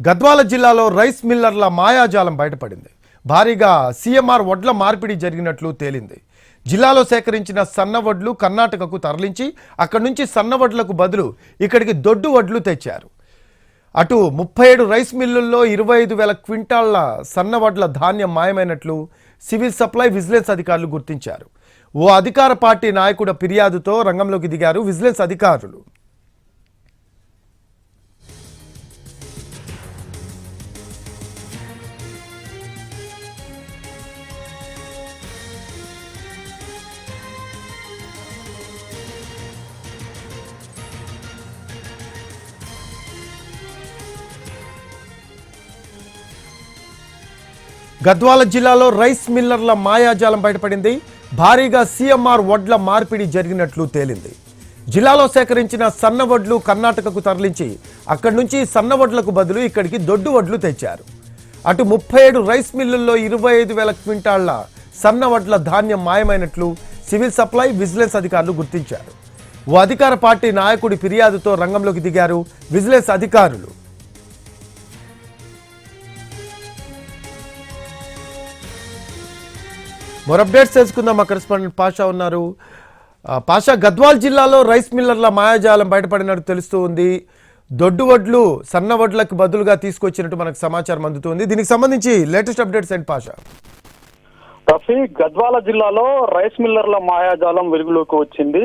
గద్వాల జిల్లాలో రైస్ మిల్లర్ల మాయాజాలం బయటపడింది. భారీగా సీఎంఆర్ వడ్ల మార్పిడి జరిగినట్లు తేలింది. జిల్లాలో సేకరించిన సన్న వడ్లు కర్ణాటకకు తరలించి అక్కడి నుంచి సన్న వడ్లకు బదులు ఇక్కడికి దొడ్డు వడ్లు తెచ్చారు. అటు ముప్పై ఏడు రైస్ మిల్లుల్లో ఇరవై ఐదు వేల క్వింటాళ్ళ సన్న వడ్ల ధాన్యం మాయమైనట్లు సివిల్ సప్లై విజిలెన్స్ అధికారులు గుర్తించారు. ఓ అధికార పార్టీ నాయకుడు ఫిర్యాదుతో రంగంలోకి దిగారు విజిలెన్స్ అధికారులు. గద్వాల జిల్లాలో రైస్ మిల్లర్ల మాయాజాలం బయటపడింది. భారీగా సీఎంఆర్ వడ్ల మార్పిడి జరిగినట్లు తేలింది. జిల్లాలో సేకరించిన సన్న వడ్లు కర్ణాటకకు తరలించి అక్కడి నుంచి సన్న వడ్లకు బదులు ఇక్కడికి దొడ్డు వడ్లు తెచ్చారు. అటు ముప్పై ఏడు రైస్ మిల్లుల్లో ఇరవై ఐదు వేల క్వింటాళ్ళ సన్న వడ్ల ధాన్యం మాయమైనట్లు సివిల్ సప్లై విజిలెన్స్ అధికారులు గుర్తించారు. ఓ అధికార పార్టీ నాయకుడి ఫిర్యాదుతో రంగంలోకి దిగారు విజిలెన్స్ అధికారులు. మరో అప్డేట్స్ తెలుసుకుందాం. మా కరెస్పాండెంట్ పాషా ఉన్నారు. పాషా గద్వాల్ జిల్లాలో రైస్ మిల్లర్ల మాయాజాలం బయటపడినట్టు తెలుస్తూ ఉంది. దొడ్డు వడ్లు సన్న వడ్లకు బదులుగా తీసుకొచ్చినట్టు మనకు సమాచారం అందుతుంది దీనికి సంబంధించి latest updates and Pasha? Rafi Gadwal జిల్లాలో రైస్ మిల్లర్ల మాయాజాలం వెలుగులోకి వచ్చింది.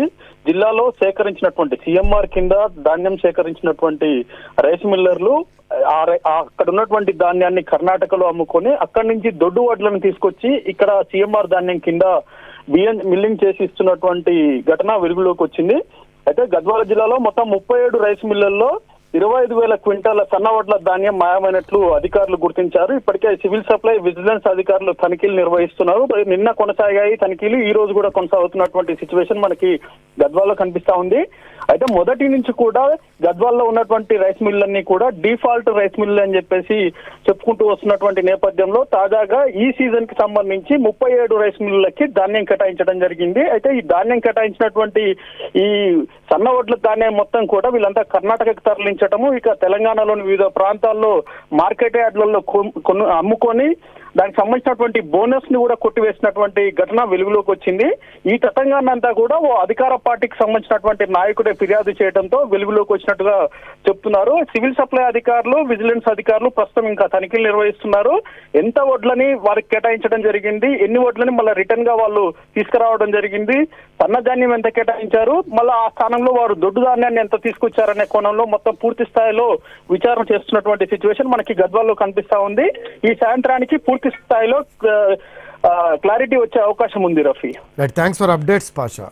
జిల్లాలో సేకరించినటువంటి సిఎంఆర్ కింద ధాన్యం సేకరించినటువంటి రైస్ మిల్లర్లు ఆ అక్కడ ఉన్నటువంటి ధాన్యాన్ని కర్ణాటకలో అమ్ముకొని అక్కడి నుంచి దొడ్డు వడ్లను తీసుకొచ్చి ఇక్కడ సిఎంఆర్ ధాన్యం కింద బియ్యం మిల్లింగ్ చేసి ఇస్తున్నటువంటి ఘటన వెలుగులోకి వచ్చింది. అయితే గద్వాల జిల్లాలో మొత్తం ముప్పై ఏడు రైస్ మిల్లర్లో ఇరవై ఐదు వేల క్వింటాల సన్నవడ్ల ధాన్యం మాయమైనట్లు అధికారులు గుర్తించారు. ఇప్పటికే సివిల్ సప్లై విజిలెన్స్ అధికారులు తనిఖీలు నిర్వహిస్తున్నారు. మరి నిన్న కొనసాగాయి తనిఖీలు ఈ రోజు కూడా కొనసాగుతున్నటువంటి సిచ్యువేషన్ మనకి గద్వాల్లో కనిపిస్తా ఉంది. అయితే మొదటి నుంచి కూడా గద్వాల్లో ఉన్నటువంటి రైస్ మిల్లన్నీ కూడా డిఫాల్ట్ రైస్ మిల్లు అని చెప్పేసి చెప్పుకుంటూ వస్తున్నటువంటి నేపథ్యంలో తాజాగా ఈ సీజన్కి సంబంధించి ముప్పై ఏడు రైస్ మిల్లులకి ధాన్యం కేటాయించడం జరిగింది. అయితే ఈ ధాన్యం కేటాయించినటువంటి ఈ సన్న వడ్ల ధాన్యం మొత్తం కూడా వీళ్ళంతా కర్ణాటకకు తరలించటము ఇక తెలంగాణలోని వివిధ ప్రాంతాల్లో మార్కెట్ యార్డ్లలో కొను- అమ్ముకొని దానికి సంబంధించినటువంటి బోనస్ని కూడా కొట్టివేసినటువంటి ఘటన వెలుగులోకి వచ్చింది. ఈ తతంగాన్ని అంతా కూడా ఓ అధికార పార్టీకి సంబంధించినటువంటి నాయకుడే ఫిర్యాదు చేయడంతో వెలుగులోకి వచ్చినట్టుగా చెప్తున్నారు. సివిల్ సప్లై అధికారులు విజిలెన్స్ అధికారులు ప్రస్తుతం ఇంకా తనిఖీలు నిర్వహిస్తున్నారు. ఎంత వడ్లని వారికి కేటాయించడం జరిగింది? ఎన్ని వడ్లని మళ్ళీ రిటర్న్గా వాళ్ళు తీసుకురావడం జరిగింది? సన్న ధాన్యం ఎంత కేటాయించారు? మళ్ళీ ఆ స్థానంలో వారు దొడ్డు ధాన్యాన్ని ఎంత తీసుకొచ్చారనే కోణంలో మొత్తం పూర్తి స్థాయిలో విచారణ చేస్తున్నటువంటి సిచ్యువేషన్ మనకి గద్వాల్లో కనిపిస్తా ఉంది. ఈ సాయంత్రానికి పూర్తి స్థాయిలో క్లారిటీ వచ్చే అవకాశం ఉంది Rafi. Thanks for updates Pasha